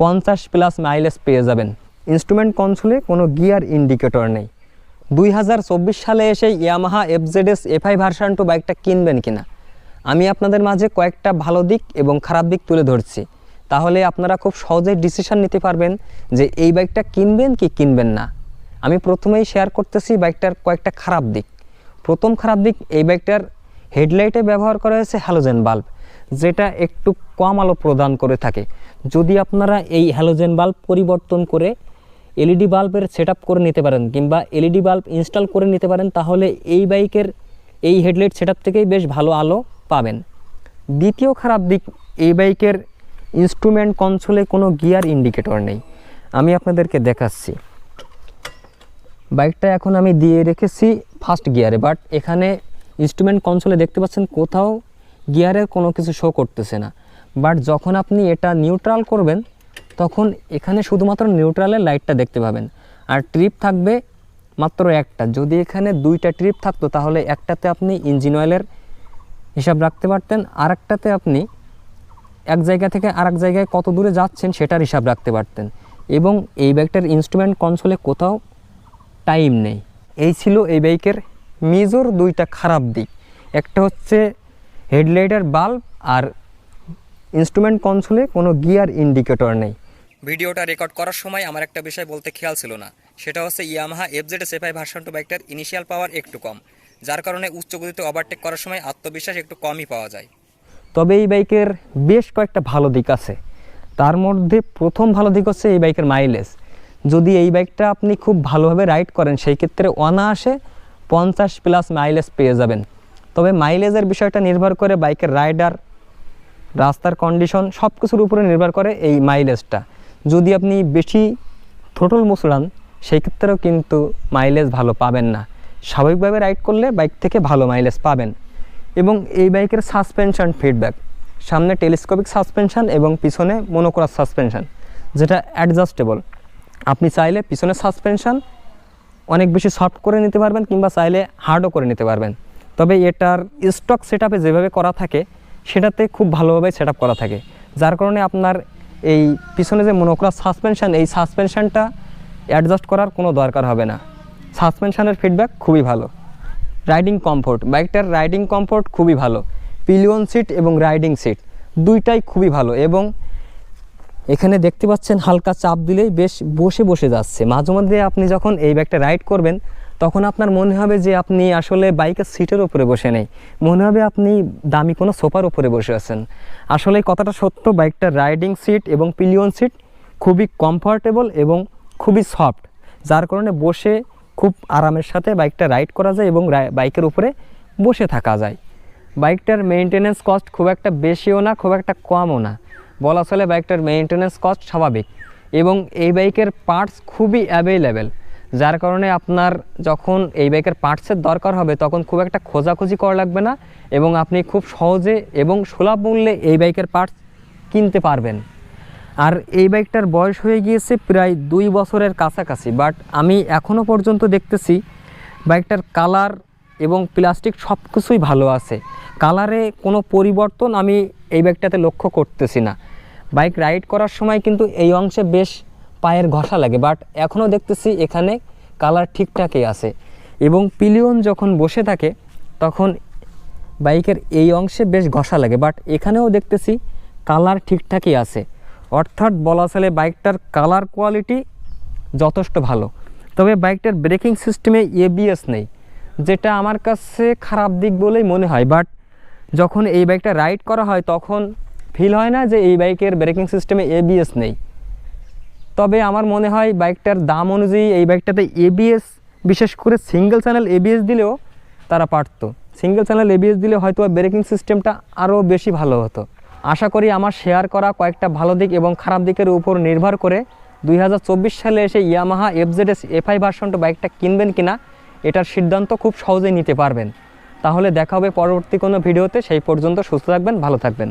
পঞ্চাশ plus mileage পেয়ে যাবেন। ইনস্ট্রুমেন্ট কনসোলে কোনো গিয়ার ইন্ডিকেটর নেই। দুই হাজার চব্বিশ সালে এসে Yamaha FZS FI version two বাইকটা কিনবেন কিনা? আমি আপনাদের মাঝে কয়েকটা ভালো দিক এবং খারাপ দিক তুলে ধরছি। তাহলে আপনারা খুব সহজেই ডিসিশন নিতে পারবেন যে এই বাইকটা কিনবেন কি কিনবেন না। আমি প্রথমেই শেয়ার করতেছি বাইকটার কয়েকটা খারাপ দিক। প্রথম খারাপ দিক, এই বাইকটার হেডলাইটে ব্যবহার করা হয়েছে হ্যালোজেন বাল্ব, যেটা একটু কম আলো প্রদান করে থাকে। যদি আপনারা এই হ্যালোজেন বাল্ব পরিবর্তন করে এলইডি বাল্বের সেট করে নিতে পারেন কিংবা এলইডি বাল্ব ইনস্টল করে নিতে পারেন, তাহলে এই বাইকের এই হেডলাইট সেট থেকেই বেশ ভালো আলো পাবেন। দ্বিতীয় খারাপ দিক, এই বাইকের ইনস্ট্রুমেন্ট কনসোলে কোনো গিয়ার ইন্ডিকেটর নেই। আমি আপনাদেরকে দেখাচ্ছি। বাইকটা এখন আমি দিয়ে রেখেছি ফার্স্ট গিয়ারে, বাট এখানে ইনস্ট্রুমেন্ট কনসোলে দেখতে পাচ্ছেন কোথাও গিয়ারের কোনো কিছু শো করতেছে না। বাট যখন আপনি এটা নিউট্রাল করবেন, তখন এখানে শুধুমাত্র নিউট্রালের লাইটটা দেখতে পাবেন। আর ট্রিপ থাকবে মাত্র একটা। যদি এখানে দুইটা ট্রিপ থাকতো, তাহলে একটাতে আপনি ইঞ্জিন অয়েলের হিসাব রাখতে পারতেন আর একটাতে আপনি এক জায়গা থেকে আরেক জায়গায় কত দূরে যাচ্ছেন সেটার হিসাব রাখতে পারতেন। এবং এই বাইকটার ইনস্ট্রুমেন্ট কনসোলে কোথাও টাইম নেই। এই ছিল এই বাইকের মেজর দুইটা খারাপ দিক। একটা হচ্ছে হেডলাইটের বাল্ব আর ইনস্ট্রুমেন্ট কনসোলে কোনো গিয়ার ইন্ডিকেটর নেই। ভিডিওটা রেকর্ড করার সময় আমার একটা বিষয় বলতে খেয়াল ছিল না। সেটা হচ্ছে Yamaha FZ FI version two বাইকটার ইনিশিয়াল পাওয়ার একটু কম যার কারণে উচ্চ গতিতে ওভারটেক করার সময় আত্মবিশ্বাস একটু কমই পাওয়া যায়। তবে এই বাইকের বেশ কয়েকটা ভালো দিক আছে। তার মধ্যে প্রথম ভালো দিক হচ্ছে এই বাইকের মাইলেজ যদি এই বাইকটা আপনি খুব ভালোভাবে রাইড করেন সেই ক্ষেত্রে অনায়াসে পঞ্চাশ প্লাস মাইলেজ পেয়ে যাবেন। তবে মাইলেজের বিষয়টা নির্ভর করে বাইকের রাইডার রাস্তার কন্ডিশন সব কিছুর উপরে নির্ভর করে এই মাইলেজটা যদি আপনি বেশি থ্রোটল মুসড়ান সেই ক্ষেত্রেও কিন্তু মাইলেজ ভালো পাবেন না। স্বাভাবিকভাবে রাইড করলে বাইক থেকে ভালো মাইলেজ পাবেন। এবং এই বাইকের সাসপেনশন ফিডব্যাক সামনে টেলিস্কোপিক সাসপেনশন এবং পিছনে মনোক্রাস সাসপেনশন যেটা অ্যাডজাস্টেবল আপনি চাইলে পিছনে সাসপেনশন অনেক বেশি সফট করে নিতে পারবেন কিংবা চাইলে হার্ডও করে নিতে পারবেন। তবে এটার স্টক সেট যেভাবে করা থাকে, সেটাতে খুব ভালোভাবে সেট করা থাকে। যার কারণে আপনার এই পিছনে যে মনোক্রাস সাসপেনশান এই সাসপেনশানটা অ্যাডজাস্ট করার কোনো দরকার হবে না। সাসপেনশানের ফিডব্যাক খুবই ভালো। রাইডিং কমফোর্ট বাইকটার রাইডিং কমফোর্ট খুবই ভালো। পিলিয়ন সিট এবং রাইডিং সিট দুইটাই খুবই ভালো এবং এখানে দেখতে পাচ্ছেন হালকা চাপ দিলেই বেশ বসে বসে যাচ্ছে। মাঝে মধ্যে আপনি যখন এই ব্যাগটা রাইড করবেন, তখন আপনার মনে হবে যে আপনি আসলে বাইকের সিটের উপরে বসে নেই। মনে হবে আপনি দামি কোনো সোফার উপরে বসে আছেন। আসলে কথাটা সত্য, বাইকটার রাইডিং সিট এবং পিলিয়ন সিট খুবই কমফোর্টেবল এবং খুবই সফট যার কারণে বসে খুব আরামের সাথে বাইকটা রাইড করা যায় এবং বাইকের উপরে বসে থাকা যায়। বাইকটার মেনটেনেন্স কস্ট খুব একটা বেশিও না, খুব একটা কমও না। বলা চলে বাইকটার মেনটেনেন্স কস্ট স্বাভাবিক এবং এই বাইকের পার্টস খুবই অ্যাভেলেবেল যার কারণে আপনার যখন এই বাইকের পার্টসের দরকার হবে, তখন খুব একটা খোঁজাখুঁজি করা লাগবে না এবং আপনি খুব সহজে এবং সুলভ মূল্যে এই বাইকের পার্টস কিনতে পারবেন। আর এই বাইকটার বয়স হয়ে গিয়েছে প্রায় দুই বছরের কাছাকাছি বাট আমি এখনও পর্যন্ত দেখতেছি বাইকটার কালার এবং প্লাস্টিক সব কিছুই ভালো আছে। কালারে কোনো পরিবর্তন আমি এই ব্যাগটাতে লক্ষ্য করতেছি না। বাইক রাইড করার সময় কিন্তু এই অংশে বেশ পায়ের ঘষা লাগে, বাট এখনও দেখতেছি এখানে কালার ঠিকঠাকই আছে। এবং পিলিয়ন যখন বসে থাকে, তখন বাইকের এই অংশে বেশ ঘষা লাগে, বাট এখানেও দেখতেছি কালার ঠিকঠাকই আছে। অর্থাৎ বলা চলে বাইকটার কালার কোয়ালিটি যথেষ্ট ভালো। তবে বাইকটার ব্রেকিং সিস্টেমে এবিএস নেই। যেটা আমার কাছে খারাপ দিক বলেই মনে হয়। বাট যখন এই বাইকটা রাইড করা হয়, তখন ফিল হয় না যে এই বাইকের ব্রেকিং সিস্টেমে এবিএস নেই। তবে আমার মনে হয় বাইকটার দাম অনুযায়ী এই বাইকটাতে এবিএস বিশেষ করে সিঙ্গেল চ্যানেল এবিএস দিলেও তারা পারতো। সিঙ্গেল চ্যানেল এবিএস দিলে হয়তো ব্রেকিং সিস্টেমটা আরও বেশি ভালো হতো। আশা করি আমার শেয়ার করা কয়েকটা ভালো দিক এবং খারাপ দিকের উপর নির্ভর করে দুই হাজার চব্বিশ সালে এসে ইয়ামাহা এফজেডএস এফআই ভার্সনটা বাইকটা কিনবেন কিনা এটার সিদ্ধান্ত খুব সহজেই নিতে পারবেন। তাহলে দেখা হবে পরবর্তী কোনো ভিডিওতে, সেই পর্যন্ত সুস্থ থাকবেন, ভালো থাকবেন।